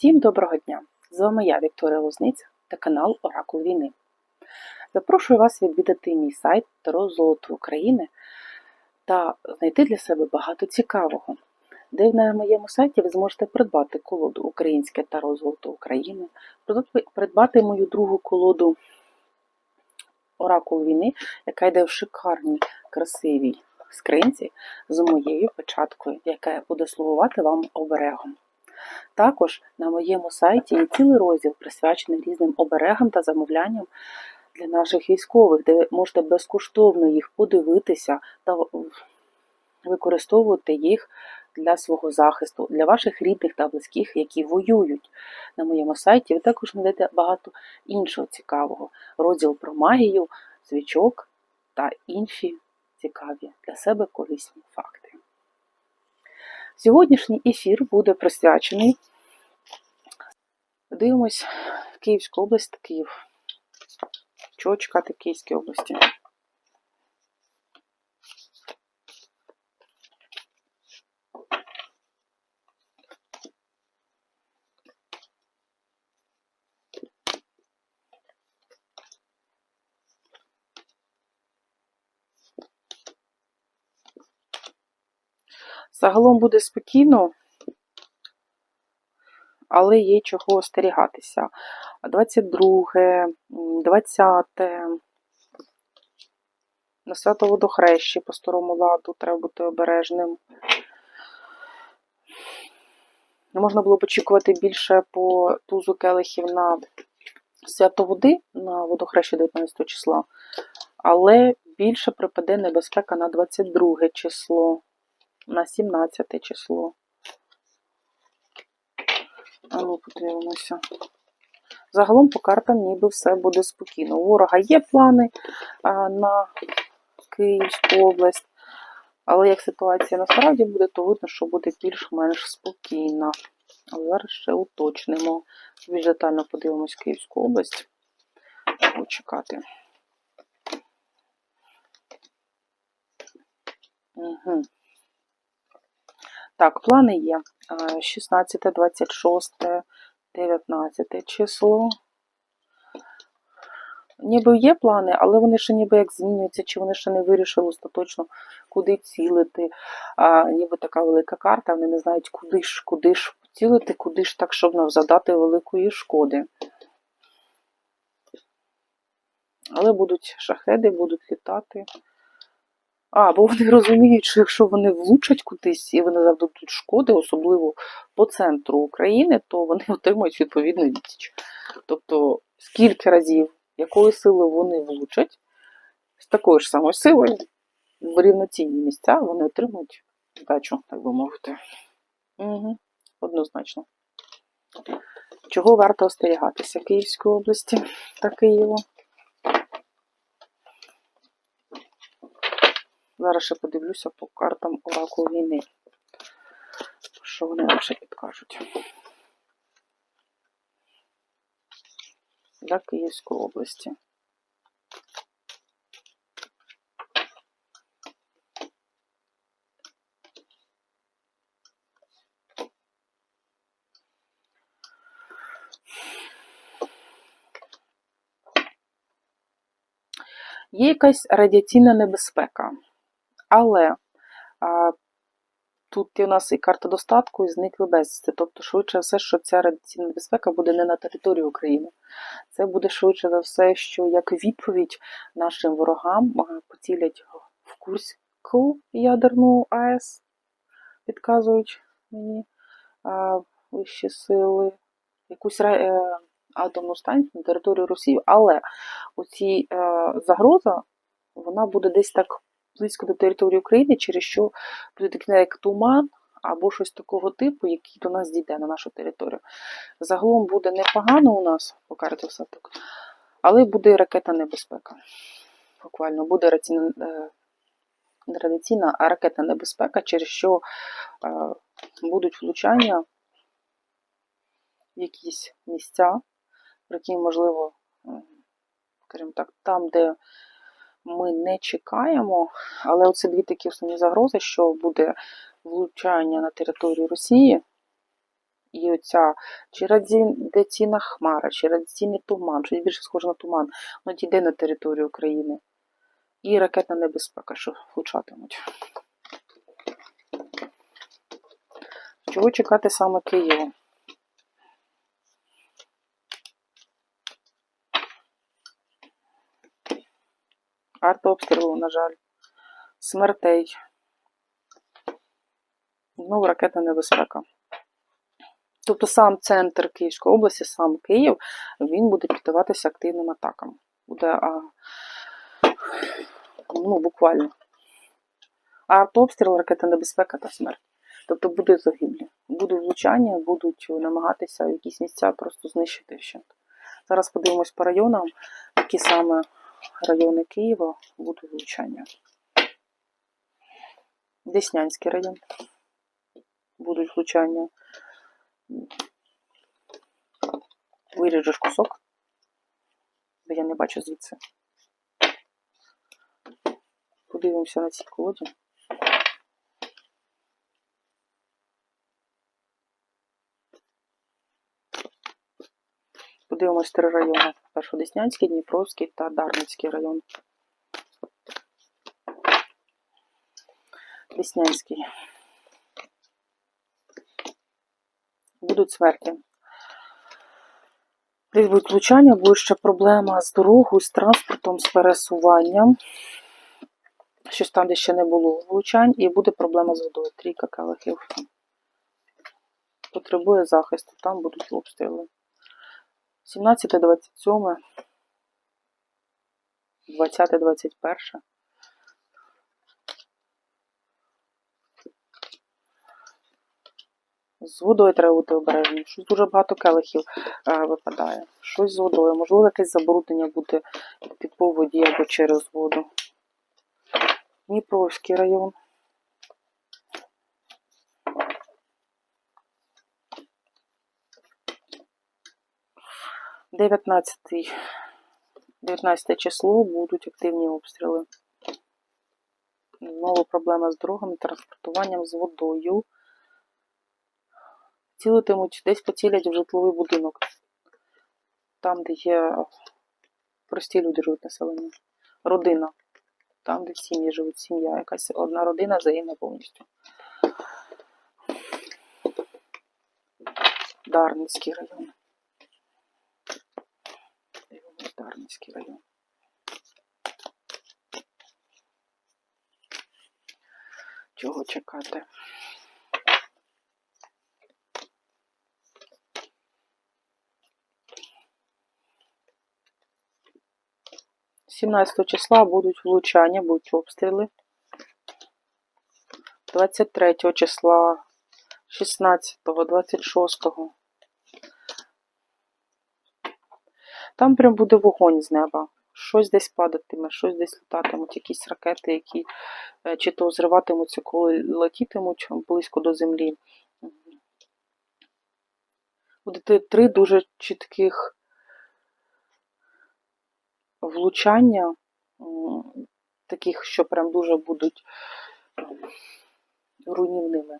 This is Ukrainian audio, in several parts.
Всім доброго дня! З вами я, Вікторія Лозниця та канал Оракул Війни. Запрошую вас відвідати мій сайт Таро Золото України та знайти для себе багато цікавого, де на моєму сайті ви зможете придбати колоду Українське Таро Золото України, придбати мою другу колоду Оракул Війни, яка йде в шикарній, красивій скринці з моєю печаткою, яка буде слугувати вам оберегом. Також на моєму сайті є цілий розділ присвячений різним оберегам та замовлянням для наших військових, де ви можете безкоштовно їх подивитися та використовувати їх для свого захисту, для ваших рідних та близьких, які воюють. На моєму сайті ви також знайдете багато іншого цікавого. Розділ про магію, свічок та інші цікаві для себе корисні факти. Сьогоднішній ефір буде присвячений. Дивимось Київську область, Київ. Чого чекати Київській області? Загалом буде спокійно, але є чого остерігатися. 22, 20, на свято водохрещі по старому ладу треба бути обережним. Можна було б очікувати більше по тузу келихів на свято води на водохрещі 19 числа, але більше припаде небезпека на 22 число на 17 число. А ну, подивимося. Загалом по картам ніби все буде спокійно. У ворога є плани на Київську область, але як ситуація насправді буде, то видно, що буде більш-менш спокійна. Зараз ще уточнимо. Більш детально подивимось Київську область. Чекати. Угу. Так, плани є 16, 26, 19 число. Ніби є плани, але вони ще ніби як змінюються, чи вони ще не вирішили остаточно, куди цілити. А, Ніби така велика карта, вони не знають, куди ж, куди ж цілити, куди ж так, щоб завдати великої шкоди. Але будуть шахеди, будуть літати. А, бо вони розуміють, що якщо вони влучать кудись і вони завдадуть шкоди, особливо по центру України, то вони отримують відповідну відсіч. Тобто, скільки разів, якої сили вони влучать, з такою ж самою силою, в рівноцінні місця вони отримують здачу, так би мовити. Угу, Однозначно. Чого варто остерігатися Київської області та Києва? Зараз ще подивлюся по картам Оракул війни. Що вони нам ще підкажуть? Для Київської області. Є якась радіаційна небезпека. Але а, тут у нас і карта достатку, і зникли безвісти. Тобто, швидше все, що ця радіаційна небезпека буде не на території України. Це буде швидше за все, що як відповідь нашим ворогам поцілять в Курську ядерну АЕС, підказують мені а, вищі сили, якусь е, атомну станцію на території Росії, але оці е, загроза, вона буде десь так близько до території України, через що буде такий як туман або щось такого типу, який до нас дійде на нашу територію. Загалом буде непогано у нас, по карті все але буде ракета небезпека. Буквально буде раційна, е, не радіаційна, ракетна небезпека, через що е, будуть влучання в якісь місця, які, можливо, скажімо так, там, де ми не чекаємо, але оце дві такі основні загрози, що буде влучання на територію Росії І оця чи радіаційна хмара, чи радіаційний туман, щось більше схоже на туман, воно дійде на територію України. І ракетна небезпека, що влучатимуть. Чого чекати саме Києву? Артобстрілу, на жаль. Смертей. Знову ракетна небезпека. Тобто сам центр Київської області, сам Київ, він буде піддаватися активним атакам. Буде а, ну, буквально. А артобстріл, ракетна небезпека та смерть. Тобто буде загиблі. Буде влучання, будуть намагатися якісь місця просто знищити ще. Зараз подивимось по районам, які саме райони Києва будуть влучання. Деснянський район. Будуть влучання. Виріжеш кусок, бо я не бачу звідси. Подивимося на цій колоді. Подивимось три райони. Першодеснянський, Дніпровський та Дарницький район. Деснянський. Будуть смерті. Десь будуть влучання, буде ще проблема з дорогою, з транспортом, з пересуванням. Щось там, де ще не було влучань, і буде проблема з водою. Трійка келихів. Потребує захисту, там будуть обстріли. 17, 27, 20, 21. З водою треба бути обережним. Щось дуже багато келихів е, випадає. Щось з водою. Можливо, якесь забруднення буде під по воді або через воду. Дніпровський район. Дев'ятнадцятий 19 число будуть активні обстріли. Знову проблема з дорогами, транспортуванням з водою. Цілитимуть, десь поцілять в житловий будинок. Там, де є прості люди живуть населення. Родина. Там, де сім'ї живуть сім'я. Якась одна родина взаємна повністю. Дарницький район. Дарницький район. Чого чекати? Сімнадцятого числа будуть влучання, будуть обстріли. 23 числа, 16, 26. Там прям буде вогонь з неба. Щось десь падатиме, щось десь літатимуть, якісь ракети, які е, чи то зриватимуться, коли летітимуть близько до землі. Буде три дуже чітких влучання, таких, що прям дуже будуть руйнівними.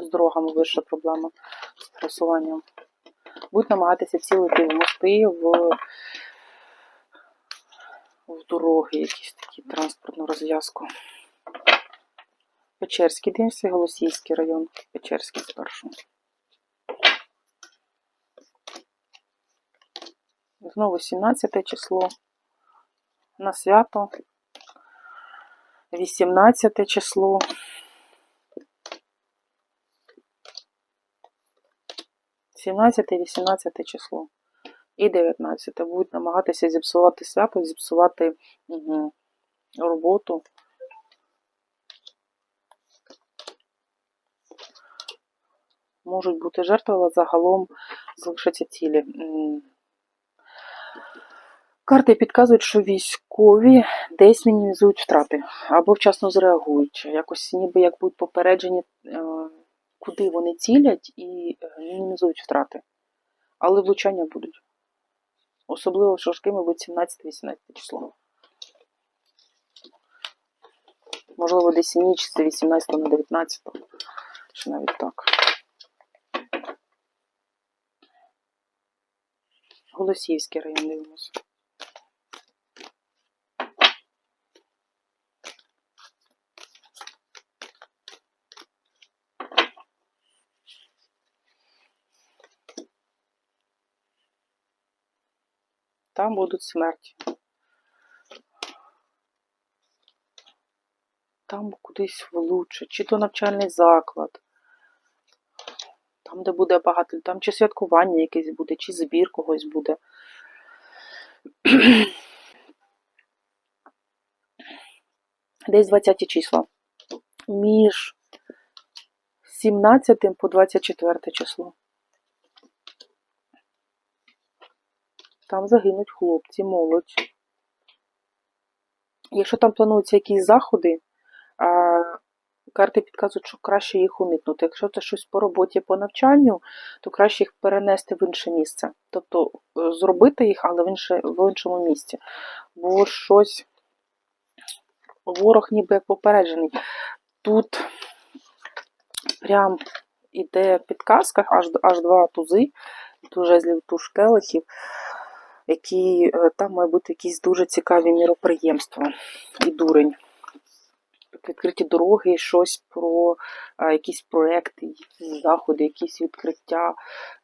З дорогами вища проблема, з пересуванням. Будуть намагатися цілити в мости, в, в дороги, якісь такі транспортну розв'язку. Печерський дивимося, Голосійський район. Печерський спершу. Знову 17 число. На свято. 18 число. Сімнадцяте, 18 число. І 19. Будуть намагатися зіпсувати свято, зіпсувати угу, роботу. Можуть бути жертви, але загалом залишаться цілі. Карти підказують, що військові десь мінімізують втрати або вчасно зреагують. Якось ніби як будуть попереджені, е, куди вони цілять і е, мінімізують втрати. Але влучання будуть. Особливо шашки, мабуть, 17-18 число. Можливо, десь ніч з 18 на 19, чи навіть так. Голосіївський район дивимося. Там будуть смерті. Там кудись влучать, чи то навчальний заклад. Там, де буде багато, там чи святкування якесь буде, чи збір когось буде. Десь 20 числа. Між 17 по 24 число. Там загинуть хлопці, молодь. Якщо там плануються якісь заходи, карти підказують, що краще їх уникнути. Якщо це щось по роботі, по навчанню, то краще їх перенести в інше місце. Тобто е, зробити їх, але в, інше, в іншому місці. Бо щось ворог ніби як попереджений. Тут прям іде підказка, аж, аж два тузи, туз жезлів, туз келихів, які е, там мають бути якісь дуже цікаві міроприємства і дурень. Відкриті дороги, щось про а, якісь проекти, якісь заходи, якісь відкриття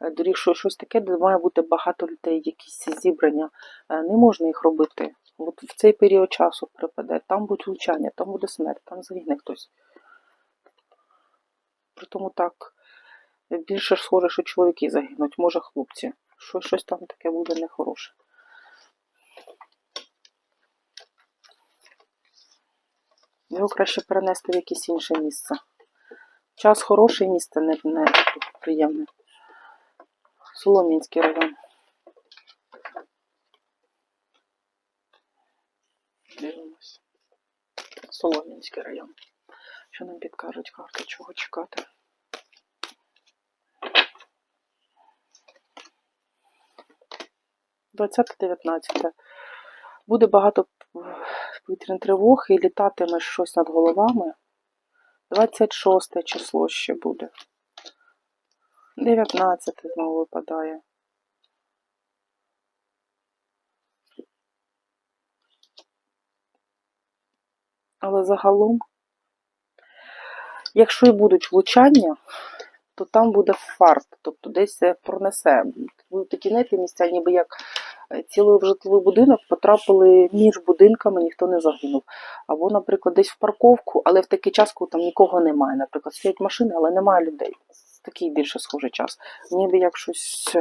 е, доріг, що- щось таке, де має бути багато людей, якісь зібрання. Е, Не можна їх робити. От в цей період часу припаде, там будуть влучання, там буде смерть, там загине хтось. Притому так більше схоже, що чоловіки загинуть, може хлопці. Щось, щось там таке буде нехороше. Його краще перенести в якесь інше місце. Час хороше, місце не, не приємне. Солом'янський район. Дивимось. Солом'янський район. Що нам підкажуть карти, чого чекати? Двадцяте, дев'ятнадцяте. Буде багато повітряних тривог і літатиме щось над головами. 26 число ще буде. 19 знову випадає. Але загалом, якщо і будуть влучання, то там буде фарт, тобто десь пронесе. Будуть такі знаєте, місця, ніби як цілий житловий будинок потрапили між будинками, ніхто не загинув. Або, наприклад, десь в парковку, але в такий час, коли там нікого немає. Наприклад, стоять машини, але немає людей. Такий більше схожий час. Ніби як щось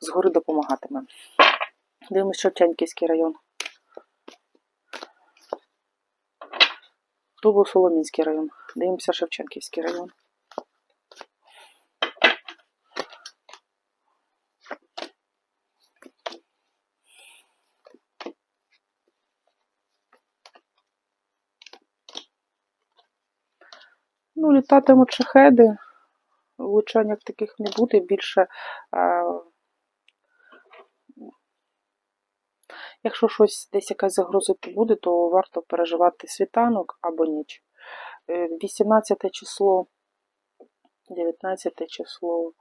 згори допомагатиме. Дивимось Шевченківський район. Був Соломінський район. Дивимося Шевченківський район. Ну, літатимуть шахеди. Влучань як таких не буде. Більше, е, якщо щось десь якась загроза буде, то варто переживати світанок або ніч. Е, 18 число, 19 число.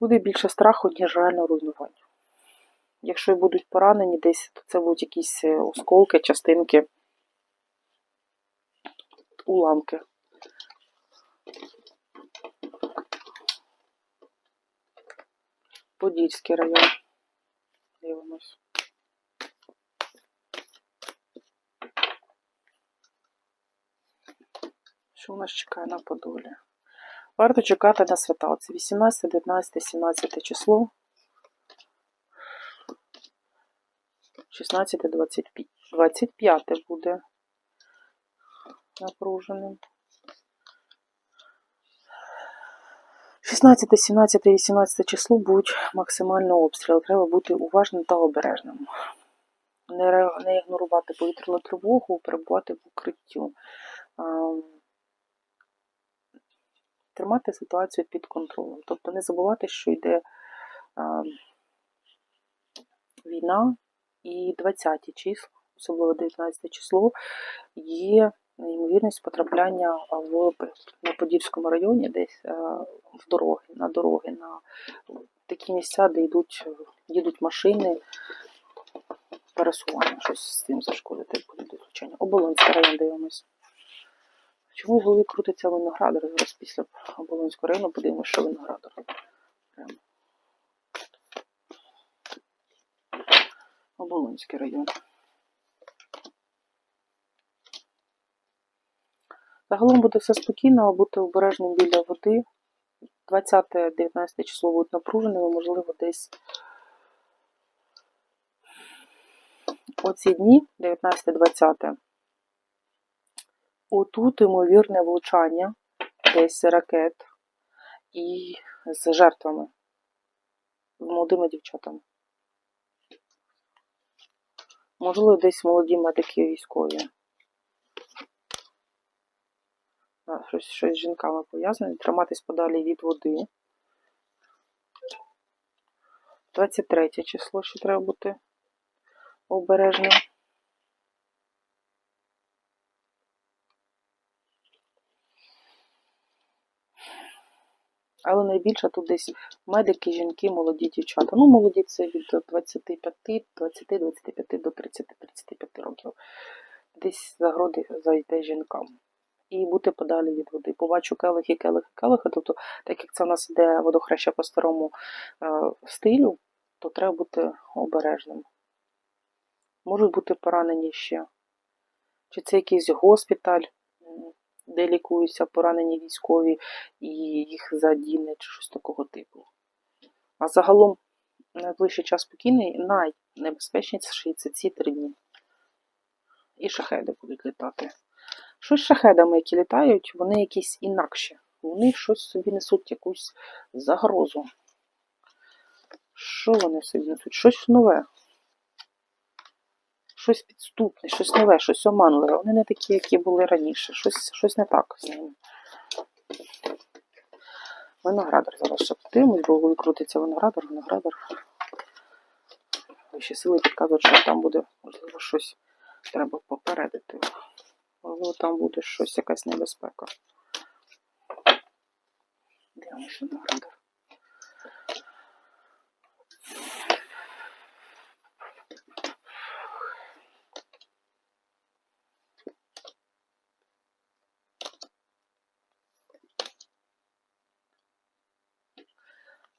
Буде більше страху, ніж реально руйнування. Якщо і будуть поранені десь, то це будуть якісь е, осколки, частинки, уламки. Подільський район. Дивимось. Що нас чекає на Подолі? Варто чекати на свята. Це 18, 19, 17 число. 16, 25. 25 буде напруженим. 16, 17, 18 число будуть максимально обстріл. Треба бути уважним та обережним. Не, не ігнорувати повітряну тривогу, перебувати в укриттю. Тримати ситуацію під контролем. Тобто не забувати, що йде війна і 20 число, особливо 19 число, є ймовірність потрапляння в на Подільському районі, десь е, в дороги, на дороги, на такі місця, де йдуть їдуть машини, пересування, щось з цим зашкодити буде до. Оболонський район дивимось. Чому голові крутиться виноградар? Зараз після Оболонського району подивимося, що виноградар. Оболонський район. Загалом буде все спокійно, бути обережним біля води. 20-19 число будуть напруженими, можливо, десь оці дні, 19-20. Отут ймовірне влучання десь ракет і з жертвами, молодими дівчатами. Можливо, десь молоді медики військові. А, Щось, щось з жінками пов'язане. Триматись подалі від води. 23 число ще треба бути обережним. Але найбільше тут десь медики, жінки, молоді дівчата. Ну, молоді це від 25, 20, 25 до 30, 35 років. Десь загроди зайде жінкам. І бути подалі від води. Побачу келихи, келихи, келихи. Тобто, так як це в нас іде водохреща по старому е, стилю, то треба бути обережним. Можуть бути поранені ще. Чи це якийсь госпіталь, де лікуються поранені військові і їх задіне, чи щось такого типу. А загалом найближчий час спокійний, найнебезпечніші це ці три дні. І шахеди будуть літати. Щось з шахедами, які літають, вони якісь інакші. Вони щось собі несуть якусь загрозу. Що вони собі несуть? Щось нове. Щось підступне, щось нове, щось оманливе. Вони не такі, які були раніше. Щось, щось не так з ними. Виноградар зараз ще подивимось, бо коли крутиться виноградар, виноградар. Ще сили підказують, що там буде, можливо, щось треба попередити. Можливо, там буде щось, якась небезпека. Дивимось виноградар.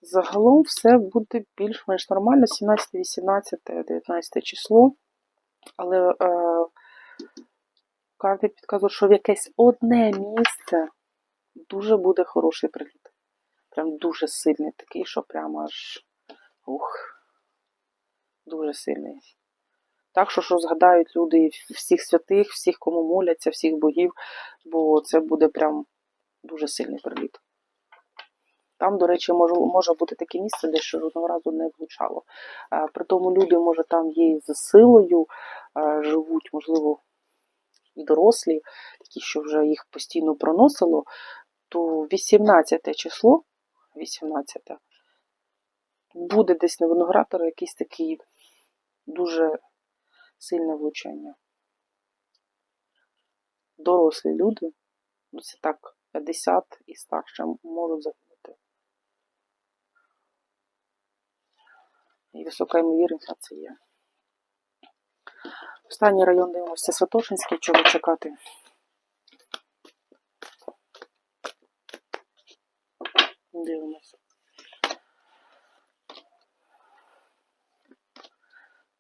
Загалом все буде більш-менш нормально. 17, 18, 19 число. Але е, карти підказують, що в якесь одне місце дуже буде хороший приліт. Прям дуже сильний такий, що прямо аж ух, дуже сильний. Так що, що згадають люди всіх святих, всіх, кому моляться, всіх богів, бо це буде прям дуже сильний приліт. Там, до речі, може, може бути таке місце, де ще жодного разу не влучало. При тому люди, може, там є і за силою, живуть, можливо, і дорослі, такі, що вже їх постійно проносило, то 18 число, 18 буде десь на виноградора якийсь такий дуже сильне влучання. Дорослі люди, ну це так, 50 і старше, можуть загинути. І висока ймовірність на це є. Останній район дивимося Святошинський, чого чекати. Дивимося.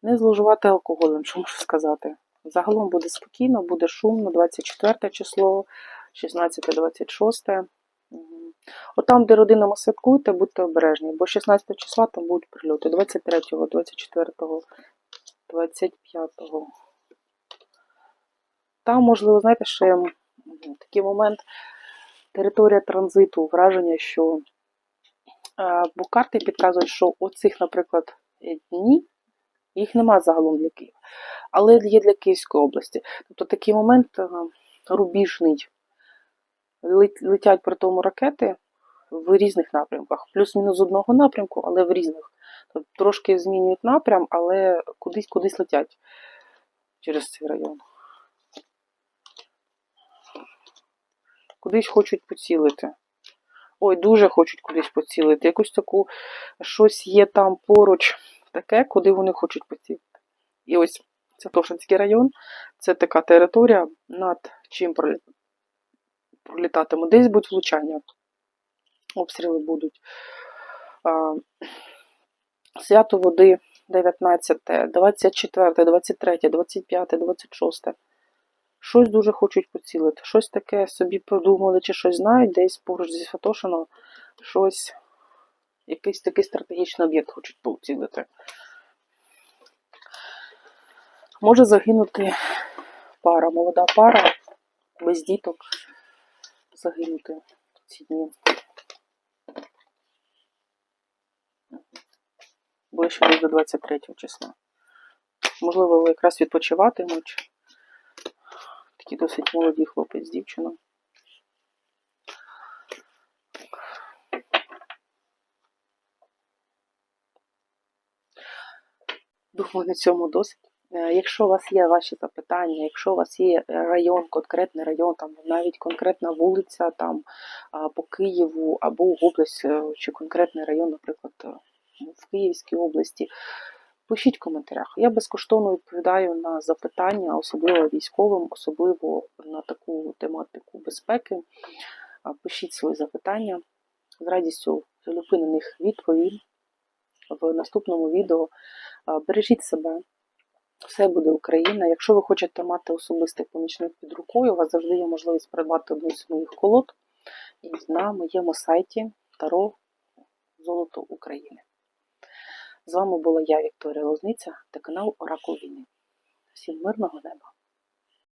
Не зловживати алкоголем, що можу сказати. Загалом буде спокійно, буде шумно, 24 число, 16-26. От де родинами святкуєте, будьте обережні, бо 16 числа там будуть прильоти. 23, 24, 25. Там, можливо, знаєте, ще такий момент територія транзиту, враження, що е, бо карти підказують, що оцих, наприклад, дні їх нема загалом для Києва, але є для Київської області. Тобто такий момент е, рубіжний. Летять при тому ракети в різних напрямках. Плюс-мінус з одного напрямку, але в різних. Трошки змінюють напрям, але кудись кудись летять через цей район. Кудись хочуть поцілити. Ой, дуже хочуть кудись поцілити. Якусь таку щось є там поруч. таке, куди вони хочуть поцілити. І ось це Тошинський район, це така територія, над чим пролі- пролітатимуть. Десь будуть влучання, обстріли будуть. Свято води 19, 24, 23, 25, 26. Щось дуже хочуть поцілити. Щось таке собі придумали чи щось знають, десь поруч зі Святошино щось, якийсь такий стратегічний об'єкт хочуть поцілити. Може загинути пара, молода пара, без діток загинути в ці дні. Ближче десь до 23 числа. Можливо, ви якраз відпочиватимуть. Такий досить молоді хлопець, дівчина. Думаю, на цьому досить. Е, Якщо у вас є ваші запитання, якщо у вас є е, район, конкретний район, там навіть конкретна вулиця там по Києву або область, е, чи конкретний район, наприклад, в Київській області, пишіть в коментарях. Я безкоштовно відповідаю на запитання, особливо військовим, особливо на таку тематику безпеки. Пишіть свої запитання. З радістю залюбки на них відповім в наступному відео. Бережіть себе. Все буде Україна. Якщо ви хочете мати особистий помічник під рукою, у вас завжди є можливість придбати одну з моїх колод на моєму сайті Таро Золото України. З вами була я, Вікторія Лозниця та канал Оракул Війни. Всім мирного неба!